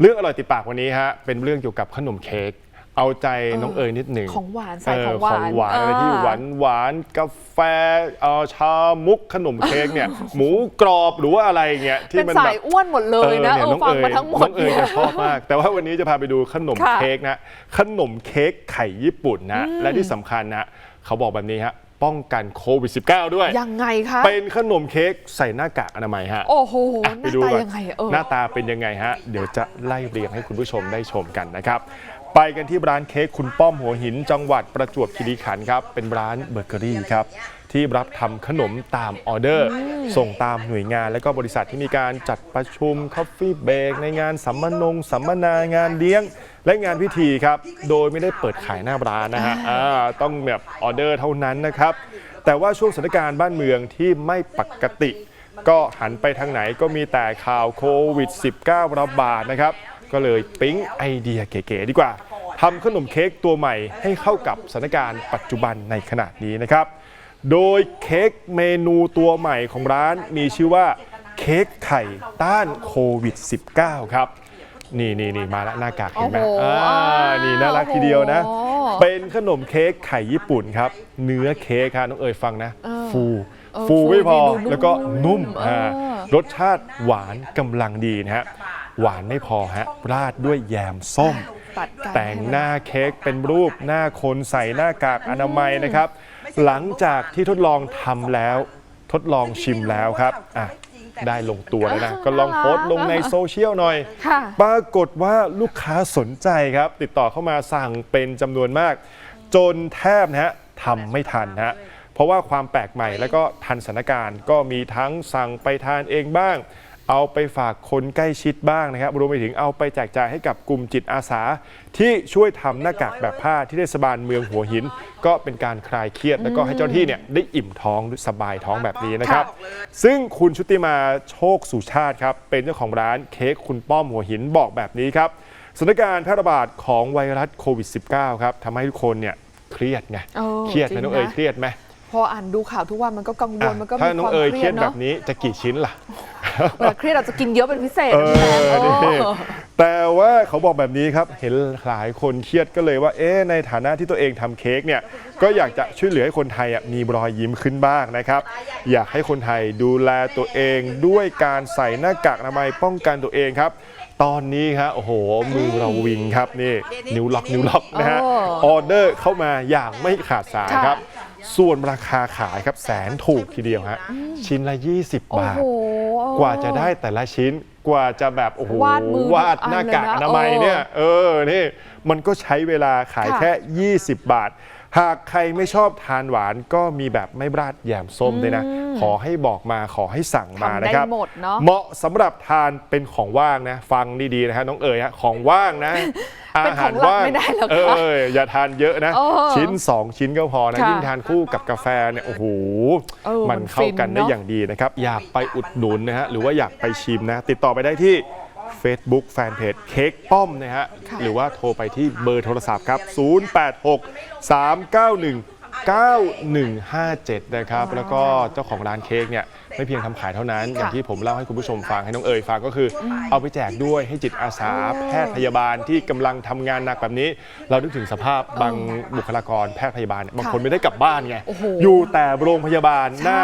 เรื่องอร่อยติดปากวันนี้ฮะเป็นเรื่องเกี่ยวกับขนมเค้กเอาใจน้องเอ๋ยนิดหนึ่งของหวานสายเของหวานของหวานอะไรที่อ่าหวานหวานกาแฟเอ่อชามุกขนมเค้กเนี่ย หมูกรอบหรือว่าอะไรเงี้ยที่เป็นมันสาแบยบอ้วนหมดเลยนะออเออน้องฟังเอ๋ยมาทั้งหมดน้องเอ๋ยเนี่จะยชอบมาก แต่ว่าวันนี้จะพาไปดูขนมค่ะเค้กนะขนมเค้กไข่ญี่ปุ่นนะและที่สำคัญนะเขาบอกแบบนี้ฮะ ป้องกันโควิด -19 ด้วย ยังไงคะ เป็นขนมเค้กใส่หน้ากากอนามัยฮะโอ้โหหอะน้าดูตาก่อนยังไงเออ หน้าตาเป็นยังไงฮะ เดี๋ยวจะไล่เรียงให้คุณผู้ชมได้ชมกันนะครับ ไปกันที่ร้านเค้กคุณป้อมหัวหิน จังหวัดประจวบคีรีขันธ์ครับ เป็นร้านเบเกอรี่ครับ ที่รับทำขนมตามออเดอร์ ส่งตามหน่วยงาน และก็บริษัทที่มีการจัดประชุมคอฟฟี่เบรกในงานสัมมนงสัมมนางานเลี้ยง และงานพิธีครับ โดยไม่ได้เปิดขายหน้าร้านนะฮะอ่าต้องแบบออเดอร์เท่านั้นนะครับ แต่ว่าช่วงสถานการณ์บ้านเมืองที่ไม่ปกติ ก็หันไปทางไหนก็มีแต่ข่าวโควิด -19 ระบาดนะครับ ก็เลยปิ๊งไอเดียเก๋ๆดีกว่าทำขนมเค้กตัวใหม่ให้เข้ากับสถานการณ์ปัจจุบันในขณะนี้นะครับ โดยเค้กเมนูตัวใหม่ของร้านมีชื่อว่าเค้กไข่ต้านโควิด -19 ครับ นี่นี่นี่มาแล้วหน้ากากเห็นไหมโอ้โหอ่านี่น่ารักทีเดียวนะ โอ้โหเป็นขนมเค้กไข่ญี่ปุ่นครับ เนื้อเค้กครับน้องเอ๋ยฟังนะ เออฟู เออฟูไม่พอฟูดีดูนุ่มแล้วก็นุ่มเอออ่ารสชาติหวานกำลังดีนะฮะ หวานไม่พอฮะราดด้วยแยมส้ม ตัดกันแต่งหน้าเค้กเป็นรูปหน้าคนใส่หน้ากากอนามัยนะครับ หลังจากที่ทดลองทำแล้ว ทดลองชิมแล้วครับอะได้ลงตัวแล้วนะ ก็ลองโพสต์ลงในโซเชียลหน่อย ค่ะ ปรากฏว่าลูกค้าสนใจครับ ติดต่อเข้ามาสั่งเป็นจำนวนมาก จนแทบนะฮะทำไม่ทันนะฮะเพราะว่าความแปลกใหม่แล้วก็ทันสถานการณ์ก็มีทั้งสั่งไปทานเองบ้าง เอาไปฝากคนใกล้ชิดบ้างนะครับรวมไปถึงเอาไปแจกจ่ายให้กับกลุ่มจิตอาสา ที่ช่วยทำหน้ากากแบบผ้าที่เทศบาลเมืองหัวหิน ก็เป็นการคลายเครียด แล้วก็ให้เจ้าหน้าที่เนี่ยได้อิ่มท้องสบายท้องแบบนี้นะครับ ซึ่งคุณชุติมาโชคสุชาติครับเป็นเจ้าของร้านเค้กคุณป้อมหัวหินบอกแบบนี้ครับสถานการณ์แพร่ระบาดของไวรัสโควิด -19 ครับทำให้ทุกคนเนี่ยเครียดไงเออเครียดไหมจริงน้องเอ๋ยนะเครียดไหมพออ่านดูข่าวทุกวันมันก็กังวลอะมันก็มีถ้าน้องความเอ๋ยเคเครีรียยดดแบเนาะบนี้จะกี่ชิ้นล่ะ เวลาเครียดเราจะกินเยอะเป็นพิเศษเอนะพี่แบงค์อนี่เออแต่ว่าเขาบอกแบบนี้ครับเห็นหลายคนเครียดก็เลยว่า เอ๊ะในฐานะที่ตัวเองทำเค้กเนี่ยก็อยากจะช่วยเหลือให้คนไทยอะมีรอยยิ้มขึ้นบ้างนะครับ อยากให้คนไทยดูแลตัวเองด้วยการใส่หน้ากากอนามัยป้องกันตัวเองครับ ตอนนี้ครับโอ้โหมือเราวิงครับนี่นิ้วล็อกนิ้วล็อกนะฮะโอ้ ออเดอร์เข้ามาอย่างไม่ขาดสายครับ ส่วนราคาขายครับแสนถูกทีเดียวฮะชิ้นละ 20โอ้บาทโหกว่าจะได้แต่ละชิ้นกว่าจะแบบโอ้โหวาดมือวาดหน้ากากอนามัยอันเลยนะเนี่ยเออนี่มันก็ใช้เวลาขายค่ะแค่ 20 บาท หากใครไม่ชอบทานหวานก็มีแบบไม่ราดแยมส้มด้วยนะ ขอให้บอกมาขอให้สั่งมาทำนะได้ครับหมดเนาะเหมาะสำหรับทานเป็นของว่างนะ ฟังดีๆนะฮะน้องเอ๋ยฮะของว่างนะ เป็นของหลักไม่ได้หรอกเอค่ะออย่าทานเยอะนะ เออชิ้น 2 ชิ้นก็พอนะ ค่ะยิ่งทานคู่กับกาแฟเนี่ยโอ้โหเออมันมันเข้ากันฟินได้เนอะ อย่างดีนะครับ อยากไปอุดหนุนนะฮะหรือว่าอยากไปชิมนะ ติดต่อไปได้ที่ Facebook Fanpage เค้กป้อมนะฮะค่ะหรือว่าโทรไปที่เบอร์โทรศัพท์ครับ 086 391 9157 นะครับ แล้วก็เจ้าของร้านเค้กเนี่ย ไม่เพียงทำขายเท่านั้น อย่างที่ผมเล่าให้คุณผู้ชมฟังให้น้องเอ๋ยฟังก็คืออเอาไปแจกด้วยให้จิตอาสาโอ้แพทย์พยาบาลที่กำลังทำงานหนักแบบนี้ เรานึกถึงสภาพบางบุคลากรแพทย์พยาบาลเนี่ยบางคนไม่ได้กลับบ้านไงโอ้โหอยู่แต่โรงพยาบาลใช่หน้า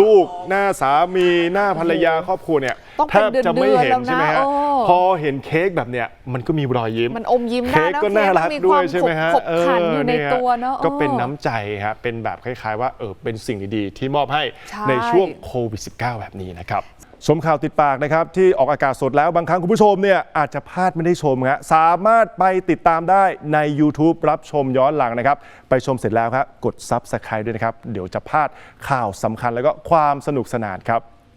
ลูก หน้าสามีหน้าภรรยาครอบครัวเนี่ยต้องแทเป็นบจะไม่เห็นเดือนๆใช่ไหมแล้วฮะนะโอ้พอเห็นเค้กแบบเนี้ยมันก็มีรอยยิ้มมันอมยิ้มได้เค้กนะก็น่ารักมีด้คววายมใช่ไหมฮะขบขันอยู่ในเฮตัวเนาะก็เป็นออน้ำใจฮะเป็นแบบคล้ายๆ ว่าเออเป็นสิ่งดีๆ ที่มอบให้ใช่ในช่วงโควิด -19 แบบนี้นะครับชมข่าวติดปากนะครับ ที่ออกอากาศสดแล้วบางครั้งคุณผู้ชมเนี่ยอาจจะพลาดไม่ได้ชมฮะสามารถไปติดตามได้ใน YouTube รับชมย้อนหลังนะครับ ไปชมเสร็จแล้วครับกด Subscribe ด้วยนะครับ เดี๋ยวจะพลาดข่าวสำคัญแล้วก็ความสนุกสนานครับ